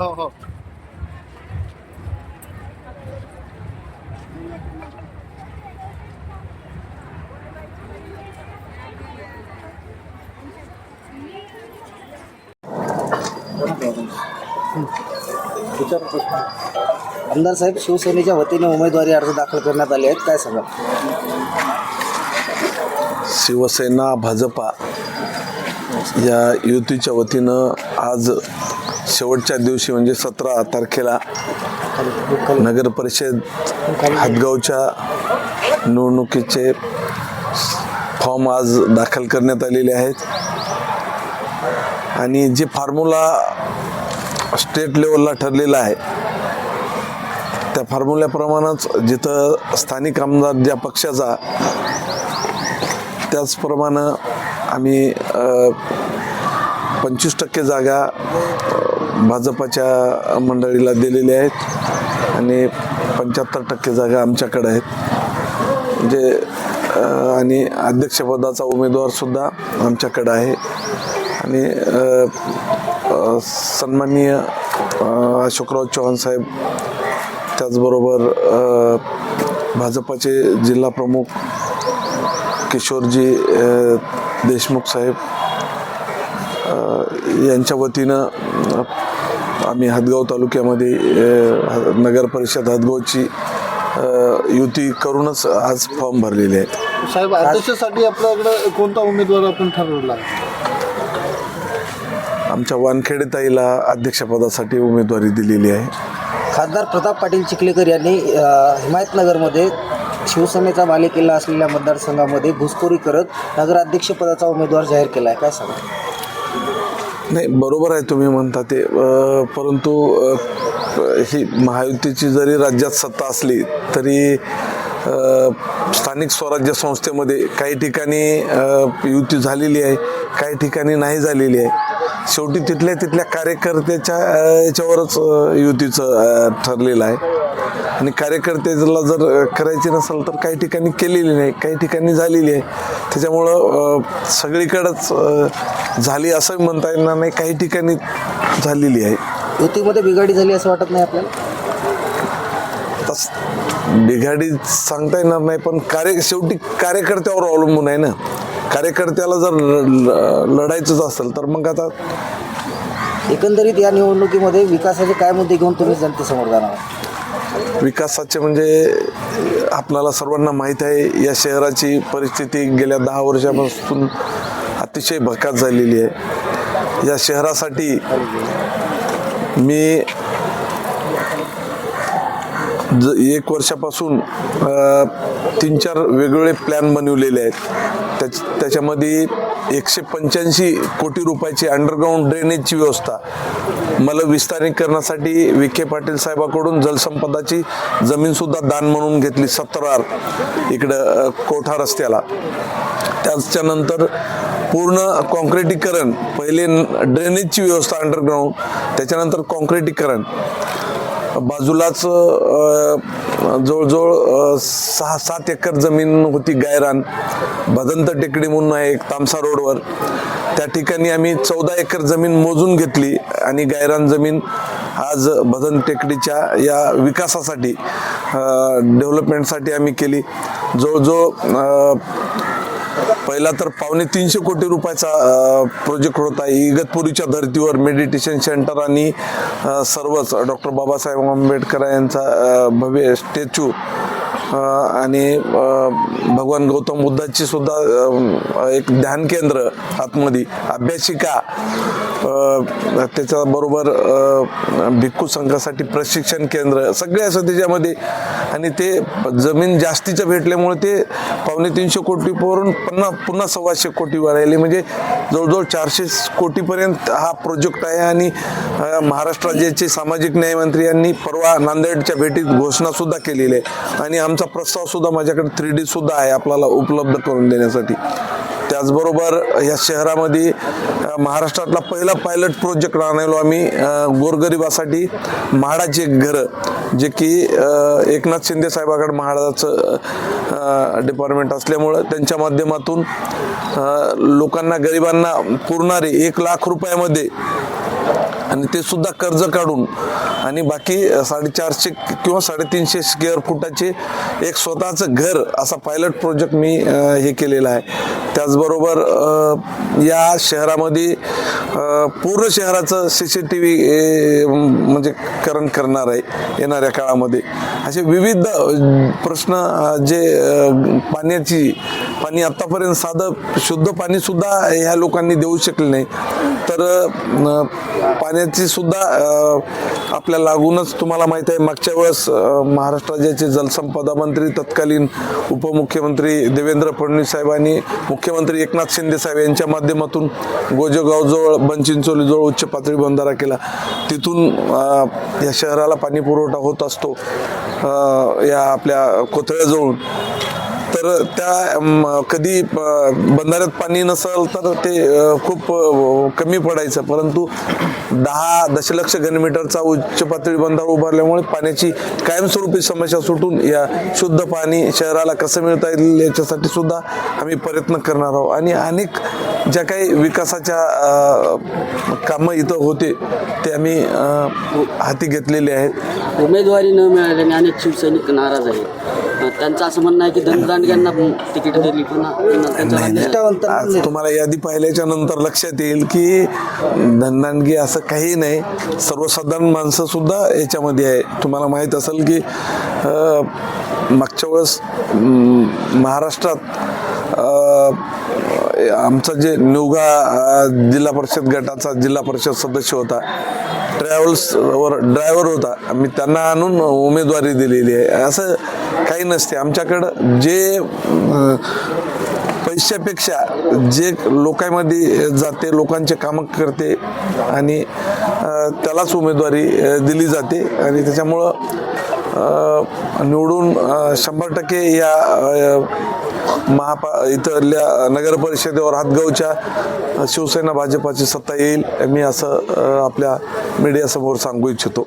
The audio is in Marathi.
हो हो. आमदार साहेब शिवसेनेच्या वतीने उमेदवारी अर्ज दाखल करण्यात आले आहेत. काय सांगा शिवसेना भाजपा या युतीच्या वतीनं आज शेवटच्या दिवशी म्हणजे सतरा तारखेला नगर परिषद हातगावच्या निवडणुकीचे फॉर्म आज दाखल करण्यात आलेले आहेत. आणि जे फॉर्म्युला स्टेट लेवलला ठरलेला आहे त्या फॉर्म्युल्याप्रमाणेच जिथं स्थानिक आमदार ज्या पक्षाचा त्याचप्रमाणे आम्ही पंचवीस टक्के जागा भाजपाच्या मंडळीला दिलेल्या आहेत आणि पंच्याहत्तर टक्के जागा आमच्याकडे आहेत. म्हणजे आणि अध्यक्षपदाचा उमेदवारसुद्धा आमच्याकडं आहे. आणि सन्माननीय अशोकराव चव्हाण साहेब त्याचबरोबर भाजपाचे जिल्हा प्रमुख किशोरजी देशमुख साहेब यांच्या वतीनं आम्ही हदगाव तालुक्यामध्ये ह- नगर परिषद हदगावची युती करूनच आज फॉर्म भरलेले आहेत. साहेब अध्यक्षासाठी आपल्याकडे कोणता उमेदवार आपण ठरवला? आमच्या वानखेडे ताईला अध्यक्षपदासाठी उमेदवारी दिलेली आहे. खासदार प्रताप पाटील चिखलेकर यांनी हिमायतनगरमध्ये शिवसेनेचा बालेकिल्ला असलेल्या मतदारसंघामध्ये घुसखोरी करत नगराध्यक्षपदाचा उमेदवार जाहीर केला आहे. काय सांगा नाही बरोबर आहे तुम्ही म्हणता ते. परंतु ही महायुतीची जरी राज्यात सत्ता असली तरी स्थानिक स्वराज्य संस्थेमध्ये काही ठिकाणी युती झालेली आहे काही ठिकाणी नाही झालेली आहे. शेवटी तिथल्या तिथल्या कार्यकर्त्याच्या याच्यावरच युतीचं ठरलेलं आहे. आणि कार्यकर्त्याला जर करायची नसेल तर काही ठिकाणी केलेली नाही काही ठिकाणी झालेली आहे. त्याच्यामुळं सगळीकडंच झाली असं म्हणता येणार नाही काही ठिकाणी झालेली आहे. युतीमध्ये बिघाडी झाली असं वाटत नाही आपल्याला? तस बिघाडी सांगता येणार नाही पण कार्य शेवटी कार्यकर्त्यावर अवलंबून आहे ना. कार्यकर्त्याला जर लढायचंच असेल तर मग आता एकंदरीत या निवडणुकीमध्ये विकासाचे काय मुद्दे घेऊन तुम्ही जनतेसमोर जाणार? विकासाचे म्हणजे आपल्याला सर्वांना माहीत आहे या शहराची परिस्थिती गेल्या दहा वर्षापासून अतिशय भकास झालेली आहे. या शहरासाठी मी ज एक वर्षापासून तीन चार वेगवेगळे प्लॅन बनवलेले आहेत. त्याच त्याच्यामध्ये एकशे पंच्याऐंशी कोटी रुपयाची अंडरग्राऊंड ड्रेनेजची व्यवस्था मला विस्तारीकरणासाठी विखे पाटील साहेबाकडून जलसंपदाची जमीनसुद्धा दान म्हणून घेतली सतरार इकडं कोठा रस्त्याला. त्याच्यानंतर पूर्ण कॉन्क्रिटीकरण पहिले ड्रेनेजची व्यवस्था अंडरग्राऊंड त्याच्यानंतर कॉन्क्रिटीकरण बाजूलाच जवळजवळ सहा सात एकर जमीन होती गायरान भदंत टेकडी म्हणून आहे एक तामसा रोडवर. त्या ठिकाणी आम्ही चौदा एकर जमीन मोजून घेतली आणि गायरान जमीन आज भदंत टेकडीच्या या विकासासाठी डेव्हलपमेंटसाठी आम्ही केली. जवळजवळ पहिला तर पावणे तीनशे कोटी रुपयाचा प्रोजेक्ट होता. इगतपुरीच्या धर्तीवर मेडिटेशन सेंटर आणि सर्वच. डॉक्टर बाबासाहेब आंबेडकर यांचा भव्य स्टॅच्यू आणि भगवान गौतम बुद्धाची सुद्धा एक ध्यान केंद्र आतमध्ये अभ्यासिका त्याच्याबरोबर भिक्खू संघासाठी प्रशिक्षण केंद्र सगळे असं त्याच्यामध्ये. आणि ते जमीन जास्तीचं भेटल्यामुळे ते पावणे तीनशे कोटीवरून पुन्हा पुन्हा सव्वाशे कोटी वाढायले. म्हणजे जवळजवळ चारशे कोटीपर्यंत हा प्रोजेक्ट आहे आणि महाराष्ट्र राज्याचे सामाजिक न्याय मंत्री यांनी परवा नांदेडच्या भेटीत घोषणा सुद्धा केलेली आहे. आणि आमचा प्रस्ताव सुद्धा माझ्याकडे थ्री डी सुद्धा आहे आपल्याला उपलब्ध करून देण्यासाठी. त्याचबरोबर या शहरामध्ये महाराष्ट्रातला पहिला पायलट प्रोजेक्ट आणलो आम्ही गोरगरिबासाठी म्हाडाचे एक घरं जे की एकनाथ शिंदे साहेबाकडे म्हाडाचं डिपार्टमेंट असल्यामुळं त्यांच्या माध्यमातून लोकांना गरिबांना पुरणारे एक लाख रुपयामध्ये आणि ते सुद्धा कर्ज काढून आणि बाकी साडेचारशे किंवा साडेतीनशे स्क्वेअर फुटाचे एक स्वतःचं घर असा पायलट प्रोजेक्ट मी हे केलेला आहे. त्याचबरोबर या शहरामध्ये पूर्ण शहराचं सी सी टी व्ही म्हणजे करण करणार आहे येणाऱ्या काळामध्ये. असे विविध प्रश्न जे पाण्याची पाणी आत्तापर्यंत साधं शुद्ध पाणी सुद्धा ह्या लोकांनी देऊ शकले नाही. तर पाण्याची सुद्धा आपल्या लागूनच तुम्हाला माहिती आहे मागच्या वेळेस महाराष्ट्र राज्याचे जलसंपदा मंत्री तत्कालीन उपमुख्यमंत्री देवेंद्र फडणवीस साहेबांनी मुख्यमंत्री एकनाथ शिंदे साहेब यांच्या माध्यमातून गोजेगावजवळ बनचिंचोलीजवळ उच्च पातळी बंधारा केला. तिथून या शहराला पाणी पुरवठा होत असतो या आपल्या कोथळ्याजवळून. तर त्या कधी बंधाऱ्यात पाणी नसेल तर ते खूप कमी पडायचं. परंतु दहा दशलक्ष घनमीटरचा उच्च पातळी बंधारा उभारल्यामुळे पाण्याची कायमस्वरूपी समस्या सुटून या शुद्ध पाणी शहराला कसं मिळता येईल याच्यासाठी सुद्धा आम्ही प्रयत्न करणार आहोत. आणि अनेक ज्या काही विकासाच्या कामं इथं होते ते आम्ही हाती घेतलेले आहेत. उमेदवारी न मिळाल्याने अनेक शिवसैनिक नाराज आहेत. त्यांचं असं म्हणणं आहे की धनदांडग्यांना तिकीट दिली पुन्हा त्यांच्या तुम्हाला यादी पाहिल्याच्या नंतर लक्षात येईल की धनदानगी असं काही नाही. सर्वसाधारण माणसं सुद्धा याच्यामध्ये आहे. तुम्हाला माहीत असेल की मागच्या वेळेस महाराष्ट्रात आमचा जे निवगा जिल्हा परिषद गटाचा जिल्हा परिषद सदस्य होता ट्रॅव्हल्सवर ड्रायव्हर होता आम्ही त्यांना आणून उमेदवारी दिलेली आहे. असं काही नसते. आमच्याकडं जे पैशापेक्षा जे लोकांमध्ये जाते लोकांचे कामं करते आणि त्यालाच उमेदवारी दिली जाते आणि त्याच्यामुळं निवडून शंभर टक्के या महापा इथल्या नगर परिषदेवर हातगावच्या शिवसेना भाजपाची सत्ता येईल मी असं आपल्या मीडियासमोर सांगू इच्छितो.